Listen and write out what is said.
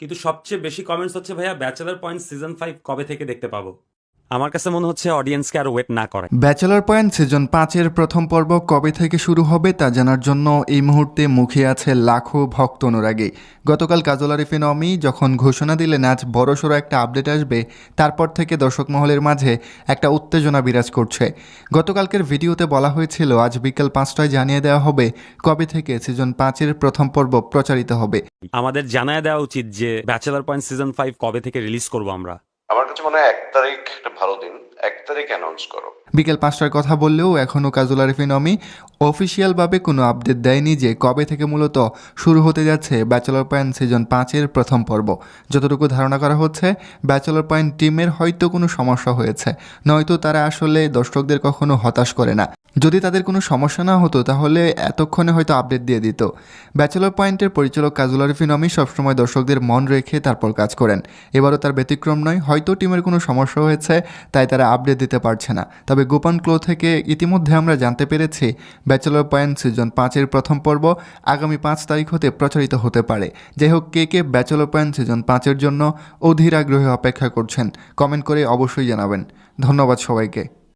কিন্তু সবচেয়ে বেশি কমেন্টস হচ্ছে ভাইয়া ব্যাচেলার পয়েন্ট সিজন ফাইভ কবে থেকে দেখতে পাবো? আমার কাছে মনে হচ্ছে অডিয়েন্সকে আর ওয়েট না করে। ব্যাচেলর পয়েন্ট সিজন পাঁচের প্রথম পর্ব কবে থেকে শুরু হবে তা জানার জন্য এই মুহূর্তে মুখে আছে লাখো ভক্ত অনুরাগী। গতকাল কাজল আরিফিন অমি যখন ঘোষণা দিলেন আজ বড়সড় একটা আপডেট আসবে তারপর থেকে দর্শক মহলের মাঝে একটা উত্তেজনা বিরাজ করছে। গতকালকের ভিডিওতে বলা হয়েছিল আজ বিকেল পাঁচটায় জানিয়ে দেওয়া হবে কবে থেকে সিজন পাঁচের প্রথম পর্ব প্রচারিত হবে। আমাদের জানায় দেওয়া উচিত যে ব্যাচেলার পয়েন্ট সিজন ফাইভ কবে থেকে রিলিজ করব আমরা। আমার কাছে মনে হয় এক তারিখ একটা ভালো দিন। এক তারিখ অ্যানাউন্স করো। বিকেল পাঁচটার কথা বললেও এখনও কাজল আরিফিন, অমি অফিসিয়ালভাবে কোনো আপডেট দেয়নি যে কবে থেকে মূলত শুরু হতে যাচ্ছে ব্যাচেলর পয়েন্ট সিজন পাঁচের প্রথম পর্ব। যতটুকু ধারণা করা হচ্ছে ব্যাচেলর পয়েন্ট টিমের হয়তো কোনো সমস্যা হয়েছে। নয়তো তারা আসলে দর্শকদের কখনো হতাশ করে না। যদি তাদের কোনো সমস্যা না হতো, তাহলে এতক্ষণে হয়তো আপডেট দিয়ে দিত। ব্যাচেলর পয়েন্টের পরিচালক কাজল আরিফিন অমি সবসময় দর্শকদের মন রেখে তারপর কাজ করেন। এবারও তার ব্যতিক্রম নয়, হয়তো টিমের কোনো সমস্যা হয়েছে, তাই তারা আপডেট দিতে পারছে না। তবে গোপন ক্লো থেকে ইতিমধ্যে আমরা জানতে পেরেছি ব্যাচেলর পয়েন্ট সিজন পাঁচের প্রথম পর্ব আগামী পাঁচ তারিখ হতে প্রচারিত হতে পারে। যাই হোক কে কে ব্যাচেলর পয়েন্ট সিজন পাঁচের জন্য অধীর আগ্রহে অপেক্ষা করছেন, কমেন্ট করে অবশ্যই জানাবেন। ধন্যবাদ সবাইকে।